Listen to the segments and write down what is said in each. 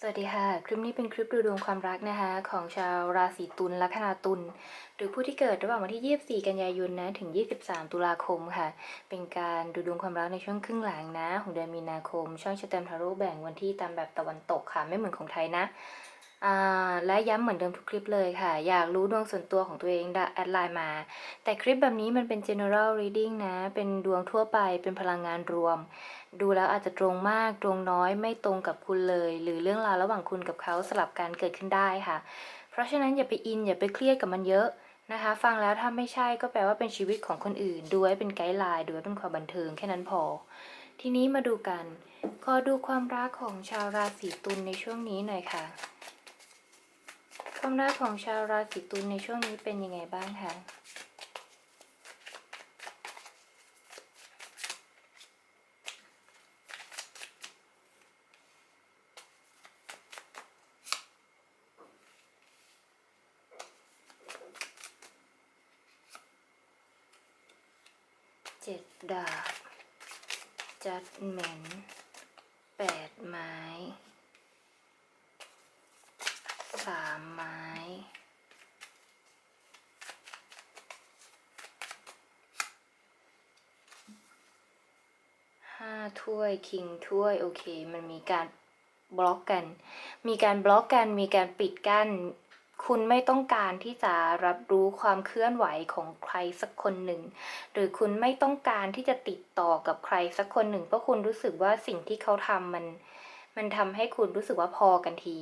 สวัสดีค่ะ คลิปนี้เป็นคลิปดูดวงความรักนะคะ ของชาวราศีตุลลัคนาตุลหรือผู้ที่เกิดระหว่างวันที่ 24 กันยายนนะถึง 23 ตุลาคมค่ะ เป็นการดูดวงความรักในช่วงครึ่งหลังนะ ของเดือนมีนาคม ช่องชะตมทาโร่แบ่งวันที่ตามแบบตะวันตกค่ะ ไม่เหมือนของไทยนะ อ่าและย้ำเหมือนเดิมทุกคลิปเลยค่ะ อยากรู้ดวงส่วนตัวของตัวเองแอดไลน์มา แต่คลิปแบบนี้มันเป็น general reading นะ เป็นดวงทั่วไปเป็นพลังงานรวม ดูแล้วอาจจะตรงมากตรงน้อยไม่ตรงกับคุณเลย หรือเรื่องราวระหว่างคุณกับเขาสลับกันเกิดขึ้นได้ค่ะ เพราะฉะนั้นอย่าไปอินอย่าไปเครียดกับมันเยอะนะคะ ฟังแล้วถ้าไม่ใช่ก็แปลว่าเป็นชีวิตของคนอื่น ดูไว้เป็นไกด์ไลน์ดูไว้เป็นความบันเทิงแค่นั้นพอ ทีนี้มาดูกันขอดูความรักของชาวราศีตุลในช่วงนี้หน่อยค่ะ ความรักของชาวราศีตุลในช่วงนี้เป็นยังไงบ้างคะเจ็ดดาบจัดเหม็นแปดไม้สามไม้ ห้า ถ้วย คิงถ้วย โอเค มันมีการบล็อกกัน มีการบล็อกกัน มีการปิดกั้น คุณไม่ต้องการที่จะรับรู้ความเคลื่อนไหวของใครสักคนหนึ่ง หรือคุณไม่ต้องการที่จะติดต่อกับใครสักคนหนึ่ง เพราะคุณรู้สึกว่าสิ่งที่เขาทำมัน มันทำให้คุณรู้สึกว่าพอกันที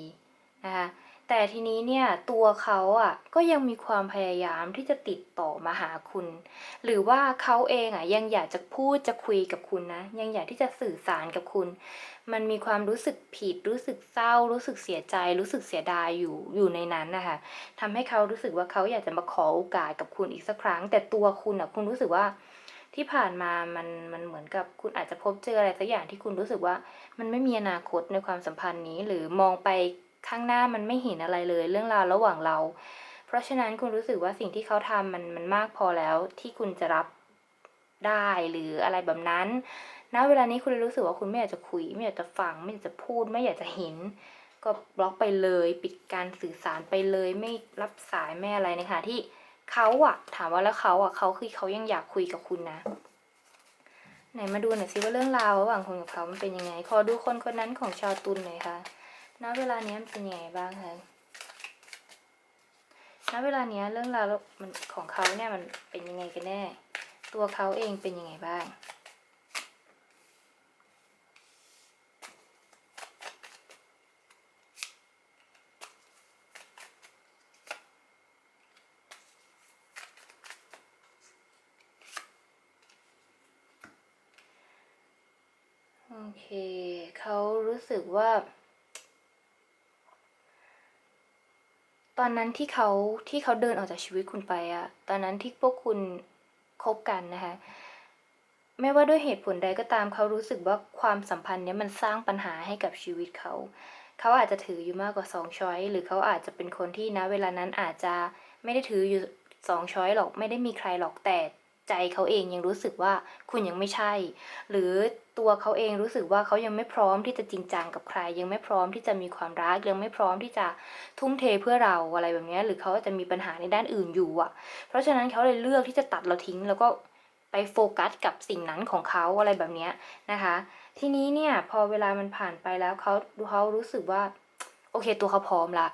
นะคะ แต่ทีนี้เนี่ยตัวเขาอะก็ยังมีความพยายามที่จะติดต่อมาหาคุณ หรือว่าเขาเองอะยังอยากจะพูดจะคุยกับคุณนะ ยังอยากที่จะสื่อสารกับคุณ มันมีความรู้สึกผิด รู้สึกเศร้า รู้สึกเสียใจ รู้สึกเสียดายอยู่อยู่ในนั้นนะคะทำให้เขารู้สึกว่าเขาอยากจะมาขอโอกาสกับคุณอีกสักครั้ง แต่ตัวคุณอะคุณรู้สึกว่าที่ผ่านมามันมันเหมือนกับคุณอาจจะพบเจออะไรสักอย่างที่คุณรู้สึกว่า มันไม่มีอนาคตในความสัมพันธ์นี้หรือมองไป ข้างหน้ามันไม่เห็นอะไรเลยเรื่องราวระหว่างเรา เพราะฉะนั้นคุณรู้สึกว่าสิ่งที่เขาทำมันมันมากพอแล้วที่คุณจะรับได้หรืออะไรแบบนั้นณเวลานี้คุณเลยรู้สึกว่าคุณไม่อยากจะคุย ไม่อยากจะฟัง ไม่อยากจะพูด ไม่อยากจะเห็น ก็บล็อกไปเลย ปิดการสื่อสารไปเลย ไม่รับสายไม่อะไรนะคะที่เขาอะถามว่าแล้วเขาอะเขาคือเขายังอยากคุยกับคุณนะ ไหนมาดูหน่อยสิว่าเรื่องราวระหว่างคุณกับเขามันเป็นยังไงขอดูคนคนนั้นของชาวตุลหน่อยค่ะ ณเวลานี้มันเป็นยังไงบ้างคะณเวลานี้เรื่องราวมันของเขาเนี่ยมันเป็นยังไงกันแน่ ตัวเขาเองเป็นยังไงบ้างโอเค เขารู้สึกว่า ตอนนั้นที่เขาที่เขาเดินออกจากชีวิตคุณไปอะตอนนั้นที่พวกคุณคบกันนะคะไม่ว่าด้วยเหตุผลใดก็ตามเขารู้สึกว่าความสัมพันธ์เนี้ยมันสร้างปัญหาให้กับชีวิตเขาเขาอาจจะถืออยู่มากกว่าสองช้อยหรือเขาอาจจะเป็นคนที่นะเวลานั้นอาจจะไม่ได้ถืออยู่สองช้อยหรอกไม่ได้มีใครหรอกแต่ ใจเขาเองยังรู้สึกว่าคุณยังไม่ใช่ หรือตัวเขาเองรู้สึกว่าเขายังไม่พร้อมที่จะจริงจังกับใคร ยังไม่พร้อมที่จะมีความรักยังไม่พร้อมที่จะทุ่มเทเพื่อเราอะไรแบบนี้หรือเขาจะมีปัญหาในด้านอื่นอยู่อะ เพราะฉะนั้นเขาเลยเลือกที่จะตัดเราทิ้ง แล้วก็ไปโฟกัสกับสิ่งนั้นของเขาอะไรแบบนี้นะคะ ทีนี้เนี่ยพอเวลามันผ่านไปแล้วเขาเขารู้สึกว่าโอเคตัวเขาพร้อมละ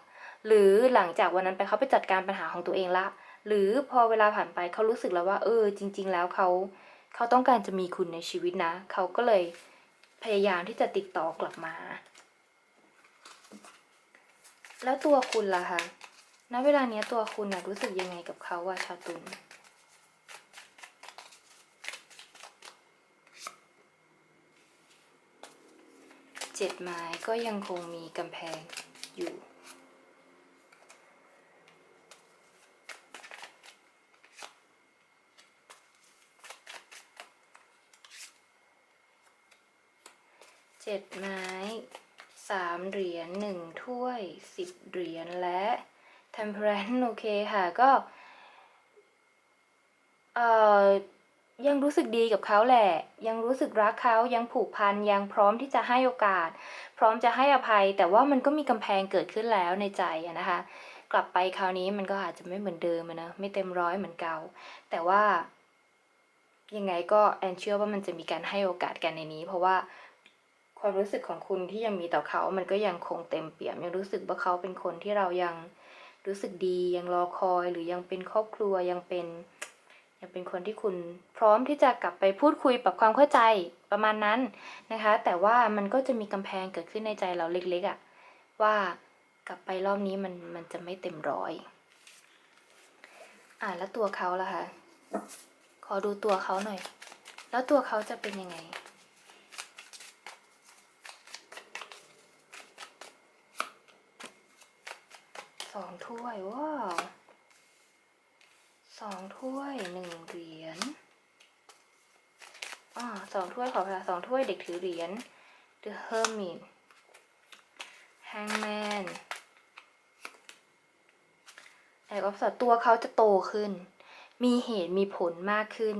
หรือหลังจากวันนั้นไปเขาไปจัดการปัญหาของตัวเองละ หรือพอเวลาผ่านไปเขารู้สึกแล้วว่า เออ จริง ๆ แล้วเขาเขาต้องการจะมีคุณในชีวิตนะ เขาก็เลยพยายามที่จะติดต่อกลับมา แล้วตัวคุณล่ะคะณเวลาเนี้ยตัวคุณนะรู้สึกยังไงกับเขาอะชาวตุลเจ็ดไม้ก็ยังคงมีกำแพงอยู่ เจ็ดไม้สามเหรียญหนึ่งถ้วยสิบเหรียญและ temperance โอเคค่ะก็เอ่อยังรู้สึกดีกับเขาแหละ ยังรู้สึกรักเขายังผูกพันยังพร้อมที่จะให้โอกาส พร้อมจะให้อภัย แต่ว่ามันก็มีกำแพงเกิดขึ้นแล้วในใจอะนะคะ กลับไปคราวนี้มันก็อาจจะไม่เหมือนเดิมนะไม่เต็มร้อยเหมือนเก่า แต่ว่ายังไงก็แอนเชื่อว่ามันจะมีการให้โอกาสกันในนี้ เพราะว่า ความรู้สึกของคุณที่ยังมีต่อเขา มันก็ยังคงเต็มเปี่ยม ยังรู้สึกว่าเขาเป็นคนที่เรายังรู้สึกดี ยังรอคอย หรือยังเป็นครอบครัว ยังเป็น ยังเป็นคนที่คุณพร้อมที่จะกลับไปพูดคุยปรับความเข้าใจประมาณนั้นนะคะ แต่ว่ามันก็จะมีกำแพงเกิดขึ้นในใจเราเล็กๆอะ่ะ ว่ากลับไปรอบนี้มันมันจะไม่เต็มร้อย อ่าแล้วตัวเขาล่ะคะ ขอดูตัวเขาหน่อย แล้วตัวเขาจะเป็นยังไง สองถ้วยว้าวสองถ้วยหนึ่งเหรียญอ่าสองถ้วยขอเวลาสองถ้วยเด็กถือเหรียญ The Hermit Hangman แอบออฟสตัวเขาจะโตขึ้น มีเหตุมีผลมากขึ้น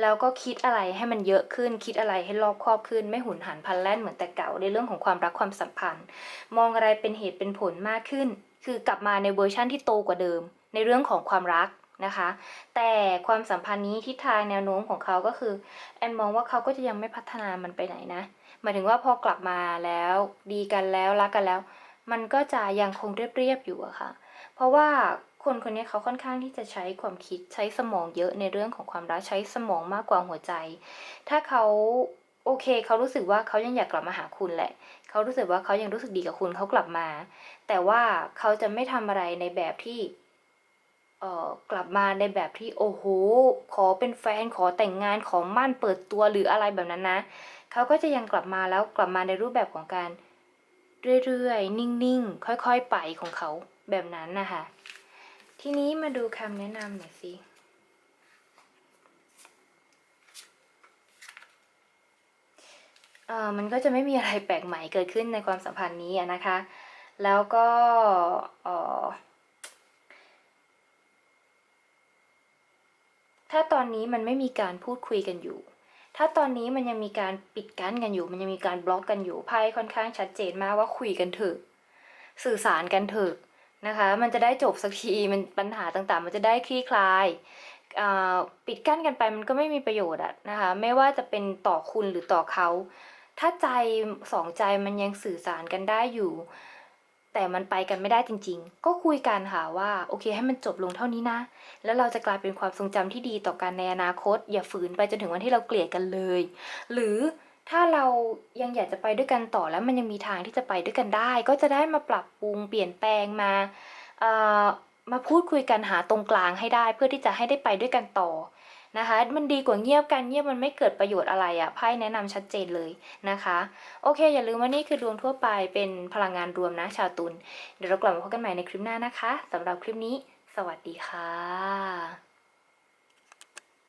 แล้วก็คิดอะไรให้มันเยอะขึ้น คิดอะไรให้รอบครอบขึ้น ไม่หุนหันพลันแล่นเหมือนแต่เก่าในเรื่องของความรักความสัมพันธ์ มองอะไรเป็นเหตุเป็นผลมากขึ้น คือกลับมาในเวอร์ชั่นที่โตกว่าเดิม ในเรื่องของความรักนะคะ แต่ความสัมพันธ์นี้ทิศทางแนวโน้มของเขาก็คือแอนมองว่าเขาก็จะยังไม่พัฒนามันไปไหนนะหมายถึงว่าพอกลับมาแล้วดีกันแล้วรักกันแล้ว มันก็จะยังคงเรียบๆอยู่อะค่ะ เพราะว่าคนคนนี้เขาค่อนข้างที่จะใช้ความคิดใช้สมองเยอะในเรื่องของความรักใช้สมองมากกว่าหัวใจ ถ้าเขา โอเค เขารู้สึกว่าเขายังอยากกลับมาหาคุณแหละ เขารู้สึกว่าเขายังรู้สึกดีกับคุณเขากลับมา แต่ว่าเขาจะไม่ทำอะไรในแบบที่เอ่อกลับมาในแบบที่โอ้โห ขอเป็นแฟนขอแต่งงานขอมั่นเปิดตัวหรืออะไรแบบนั้นนะ เขาก็จะยังกลับมาแล้วกลับมาในรูปแบบของการ เรื่อยๆ นิ่งๆ ค่อยๆ ไปของเขาแบบนั้นนะคะ ทีนี้มาดูคำแนะนำหน่อยสิ เอ่อ มันก็จะไม่มีอะไรแปลกใหม่เกิดขึ้นในความสัมพันธ์นี้นะคะ แล้วก็ถ้าตอนนี้มันไม่มีการพูดคุยกันอยู่ ถ้าตอนนี้มันยังมีการปิดกั้นกันอยู่ มันยังมีการบล็อกกันอยู่ไพ่ค่อนข้างชัดเจนมากว่าคุยกันเถอะ สื่อสารกันเถอะนะคะ มันจะได้จบสักที มันปัญหาต่างๆ มันจะได้คลี่คลายปิดกั้นกันไปมันก็ไม่มีประโยชน์อะนะคะ ไม่ว่าจะเป็นต่อคุณหรือต่อเขา ถ้าใจสองใจมันยังสื่อสารกันได้อยู่ แต่มันไปกันไม่ได้จริง ๆ ก็คุยกันค่ะว่าโอเค ให้มันจบลงเท่านี้นะ แล้วเราจะกลายเป็นความทรงจำที่ดีต่อกันในอนาคต อย่าฝืนไปจนถึงวันที่เราเกลียดกันเลย หรือถ้าเรายังอยากจะไปด้วยกันต่อแล้วมันยังมีทางที่จะไปด้วยกันได้ ก็จะได้มาปรับปรุงเปลี่ยนแปลงมาเอ่อมาพูดคุยกันหาตรงกลางให้ได้ เพื่อที่จะให้ได้ไปด้วยกันต่อ นะคะ มันดีกว่าเงียบกันเงียบมันไม่เกิดประโยชน์อะไรอะ่ะไพ่แนะนำชัดเจนเลยนะคะ โอเค อย่าลืมว่านี่คือดวงทั่วไปเป็นพลังงานรวมนะชาวตุลเดี๋ยวเรากลับมาพบกันใหม่ในคลิปหน้านะคะสำหรับคลิปนี้ สวัสดีค่ะ